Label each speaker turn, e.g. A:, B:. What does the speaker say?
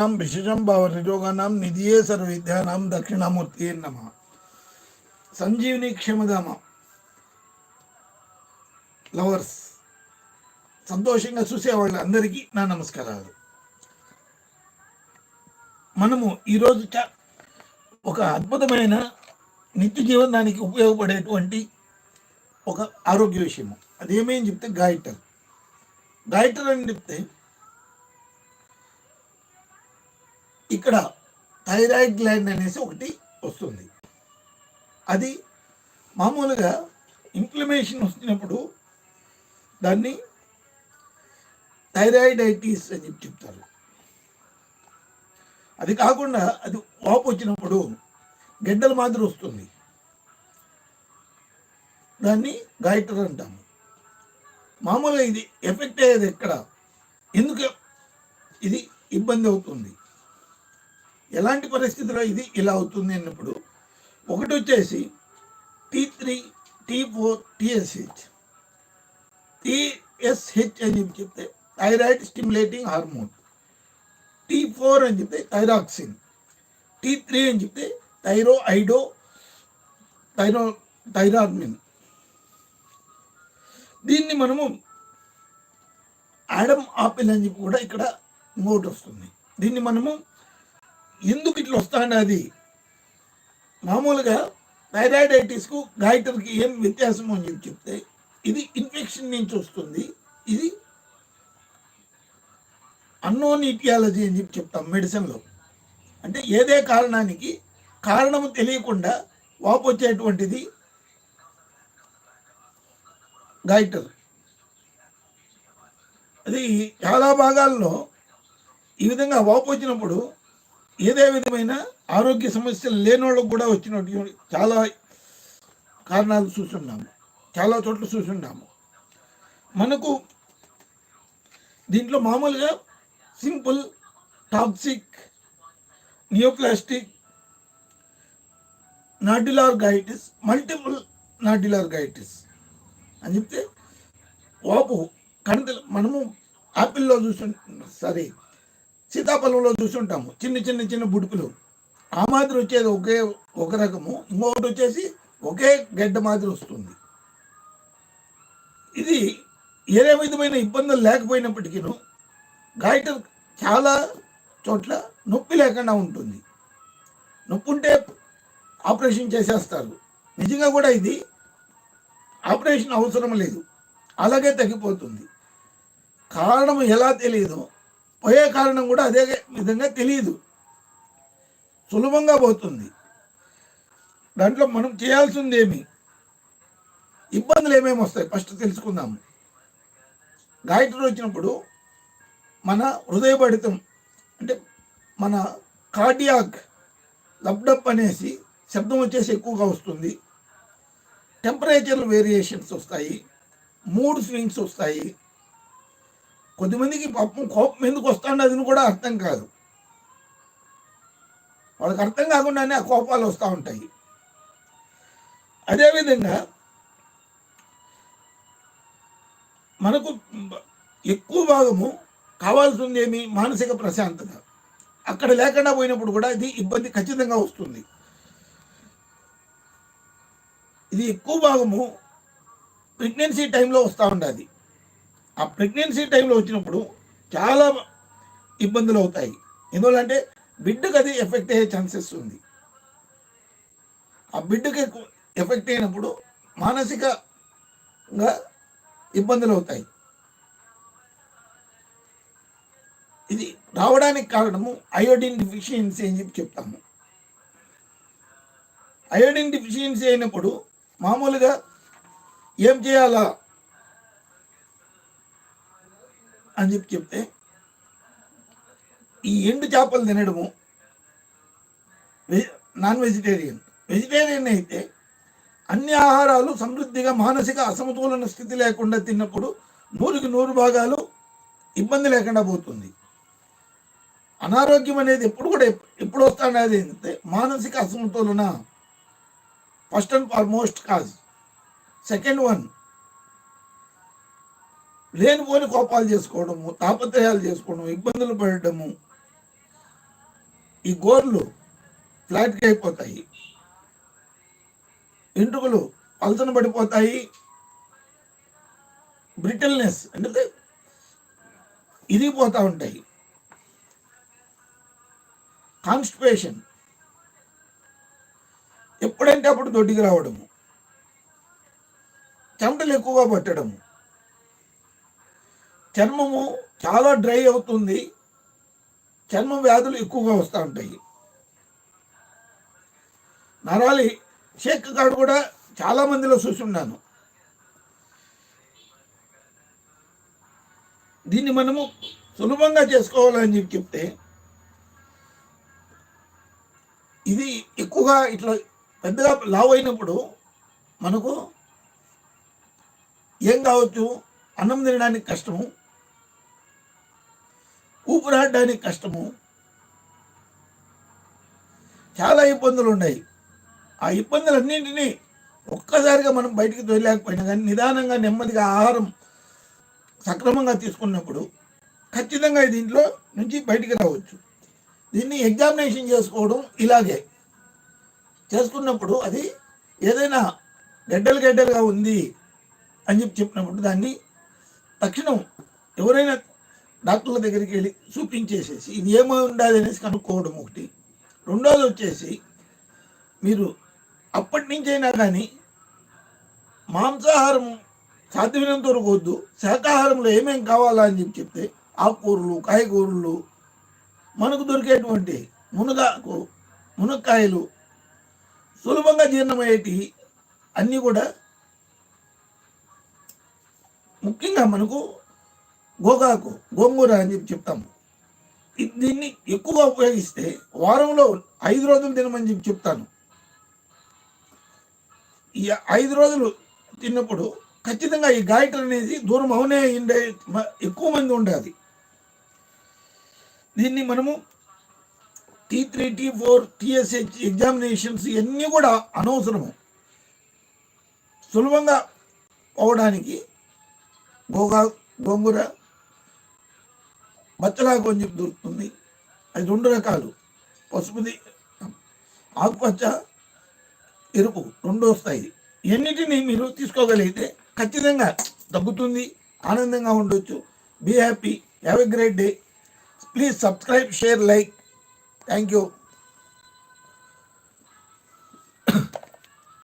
A: నాం విశేషం భావ నిరోగానాం నిధియే సర్వ విద్యానాం దక్షిణామూర్తి నమ. సంజీవిని క్షమధామ లవర్స్ సంతోషంగా చూసే వాళ్ళందరికీ నా నమస్కారాలు. మనము ఈరోజు ఒక అద్భుతమైన నిత్య జీవనానికి ఉపయోగపడేటువంటి ఒక ఆరోగ్య విషయము. అదేమేం చెప్తే గాయటర్ గాయటర్ అని చెప్తే ఇక్కడ థైరాయిడ్ గ్లాండ్ అనేసి ఒకటి వస్తుంది. అది మామూలుగా ఇన్ఫ్లమేషన్ వచ్చినప్పుడు దాన్ని థైరాయిడైటిస్ అని చెప్పి చెప్తారు. అది కాకుండా అది వాపు వచ్చినప్పుడు గెడ్డల మాదిరి వస్తుంది. దాన్ని గాయటర్ అంటాము. మామూలుగా ఇది ఎఫెక్ట్ అయ్యేది ఎక్కడ? ఎందుకు ఇది ఇబ్బంది అవుతుంది? ఎలాంటి పరిస్థితిలో ఇది ఇలా అవుతుంది అన్నప్పుడు ఒకటి వచ్చేసి T three T four TSH TSH అని చెప్పి చెప్తే thyroid stimulating hormone. T four అని చెప్తే థైరాక్సిన్. టీ త్రీ అని చెప్తే థైరో ఐడో థైరో థైరాడ్మిన్ దీన్ని మనము యాడమ్ ఆపిల్ అని చెప్పి కూడా ఇక్కడ నోట్ వస్తుంది. దీన్ని మనము ఎందుకు ఇట్లా వస్తానది? మామూలుగా థైరాయిడైటిస్కు గాయటర్కి ఏం వ్యత్యాసం అని చెప్పి చెప్తే ఇది ఇన్ఫెక్షన్ నుంచి వస్తుంది. ఇది అన్నోన్ ఇటియాలజీ అని చెప్పి చెప్తాం మెడిసిన్లో అంటే ఏదే కారణానికి కారణము తెలియకుండా వాపు వచ్చేటువంటిది గాయటర్ అది చాలా భాగాల్లో ఈ విధంగా వాపు వచ్చినప్పుడు ఏదే విధమైన ఆరోగ్య సమస్యలు లేని వాళ్ళకు కూడా వచ్చినటువంటి చాలా కారణాలు చూస్తున్నాము. చాలా చోట్ల చూస్తున్నాము. మనకు దీంట్లో మామూలుగా simple toxic neoplastic nodular goitres multiple nodular goitres అని చెప్తే వాపు కణితలు మనము యాపిల్లో చూస్తుంటాం సరే సీతాఫలంలో చూస్తుంటాము చిన్న చిన్న చిన్న బుడుపులు ఆ మాదిరి వచ్చేది ఒకే ఒక రకము. ఇంకొకటి వచ్చేసి ఒకే గడ్డ మాదిరి వస్తుంది. ఇది ఏ విధమైన ఇబ్బందులు లేకపోయినప్పటికీ గాయటర్ చాలా చోట్ల నొప్పి లేకుండా ఉంటుంది. నొప్పి ఉంటే ఆపరేషన్ చేసేస్తారు. నిజంగా కూడా ఇది ఆపరేషన్ అవసరం లేదు. అలాగే తగ్గిపోతుంది. కారణం ఎలా తెలియదు పోయే కారణం కూడా అదే విధంగా తెలియదు సులభంగా పోతుంది. దాంట్లో మనం చేయాల్సింది ఏమి ఇబ్బందులు ఏమేమి వస్తాయి? ఫస్ట్ తెలుసుకుందాము. గాయత్రి వచ్చినప్పుడు మన హృదయపడితం అంటే మన కార్డియాక్ లబ్డప్ అనేసి శబ్దం వచ్చేసి ఎక్కువగా వస్తుంది. టెంపరేచర్ వేరియేషన్స్ వస్తాయి. మూడ్ స్వింగ్స్ వస్తాయి. కొద్దిమందికి పాపం కోపం ఎందుకు వస్తుందో అది కూడా అర్థం కాదు. వాళ్ళకి అర్థం కాకుండానే ఆ కోపాలు వస్తూ ఉంటాయి. అదేవిధంగా మనకు ఎక్కువ భాగము కావాల్సింది ఏమి మానసిక ప్రశాంతత. అక్కడ లేకుండా పోయినప్పుడు కూడా ఇది ఇబ్బంది ఖచ్చితంగా వస్తుంది. ఇది ఎక్కువ భాగము ప్రెగ్నెన్సీ టైంలో వస్తూ ఉండదు. ఆ ప్రెగ్నెన్సీ టైంలో వచ్చినప్పుడు చాలా ఇబ్బందులు అవుతాయి. ఎందువల్లంటే బిడ్డకు అది ఎఫెక్ట్ అయ్యే ఛాన్సెస్ ఉంది. ఆ బిడ్డకి ఎఫెక్ట్ అయినప్పుడు మానసికంగా ఇబ్బందులు అవుతాయి. ఇది రావడానికి కారణము అయోడిన్ డిఫిషియన్సీ అని చెప్పి చెప్తాము. అయోడిన్ డిఫిషియన్సీ అయినప్పుడు మామూలుగా ఏం చేయాలా? అని చెప్పి చెప్తే ఈ ఎండు చేపలు తినడము నాన్ వెజిటేరియన్ వెజిటేరియన్ అయితే అన్ని ఆహారాలు సమృద్ధిగా మానసిక అసమతులన స్థితి లేకుండా తిన్నప్పుడు నూరుకి నూరు భాగాలు ఇబ్బంది లేకుండా పోతుంది. అనారోగ్యం అనేది ఎప్పుడు కూడా ఎప్పుడు వస్తాడనేది ఏంటంటే మానసిక అసమతులన first and foremost cause second one లేనిపోని కోపాలు చేసుకోవడము తాపత్రయాలు చేసుకోవడము ఇబ్బందులు పడటము. ఈ గోర్లు ఫ్లాట్గా అయిపోతాయి. వెంట్రుకలు పలచన పడిపోతాయి. బ్రిటిల్నెస్ అంటే ఇరిగిపోతూ ఉంటాయి. కాన్స్టిపేషన్. ఎప్పుడంటే అప్పుడు దొడ్డికి రావడము. చెమటలు ఎక్కువగా పట్టడము. చర్మము చాలా డ్రై అవుతుంది. చర్మ వ్యాధులు ఎక్కువగా వస్తూ ఉంటాయి. నరాలి షేక్ గారు కూడా చాలా మందిలో చూస్తున్నాను దీన్ని మనము సులభంగా చేసుకోవాలని చెప్పి చెప్తే ఇది ఎక్కువగా ఇట్లా పెద్దగా లావ్ అయినప్పుడు మనకు ఏం కావచ్చు? అన్నం తినడానికి కష్టము. ఊపిరాడడానికి కష్టము. చాలా ఇబ్బందులు ఉన్నాయి ఆ ఇబ్బందులన్నింటినీ ఒక్కసారిగా మనం బయటికి తోలేకపోయినా కానీ నిదానంగా నెమ్మదిగా ఆహారం సక్రమంగా తీసుకున్నప్పుడు ఖచ్చితంగా దీంట్లో నుంచి బయటికి రావచ్చు. దీన్ని ఎగ్జామినేషన్ చేసుకోవడం ఇలాగే. చేసుకున్నప్పుడు అది ఏదైనా గడ్డలు గడ్డలుగా ఉంది అని చెప్పి చెప్పినప్పుడు దాన్ని తక్షణం ఎవరైనా డాక్టర్ల దగ్గరికి వెళ్ళి చూపించేసేసి ఇది ఏమో ఉండాలి అనేసి కనుక్కోవడం ఒకటి. రెండోది వచ్చేసి మీరు అప్పటి నుంచైనా కానీ మాంసాహారం సాధ్యమైనంత వరకు వద్దు శాకాహారంలో ఏమేమి కావాలా అని చెప్పి చెప్తే ఆకుకూరలు కాయగూరలు మనకు దొరికేటువంటి మునగాకు మునక్కాయలు సులభంగా జీర్ణమయ్యేటి అన్నీ కూడా ముఖ్యంగా మనకు గోగాకు గోంగూర అని చెప్పి చెప్తాము. దీన్ని ఎక్కువగా ఉపయోగిస్తే వారంలో ఐదు రోజులు తినమని చెప్పి చెప్తాను. ఈ ఐదు రోజులు తిన్నప్పుడు ఖచ్చితంగా ఈ గాయటర్ అనేది దూరం అవునే ఉండే ఎక్కువ మంది ఉండాలి దీన్ని మనము T three T four TSH examinations ఇవన్నీ కూడా అనవసరము. సులభంగా పోవడానికి గోగా గోంగూర మచ్చలా అని దొరుకుతుంది. అది రెండు రకాలు. పసుపుది ఆకుపచ్చ ఎరుపు రెండు వస్తాయి. ఎన్నిటిని మీరు తీసుకోగలిగితే ఖచ్చితంగా తగ్గుతుంది ఆనందంగా ఉండొచ్చు. Be happy have a great day please subscribe share like thank you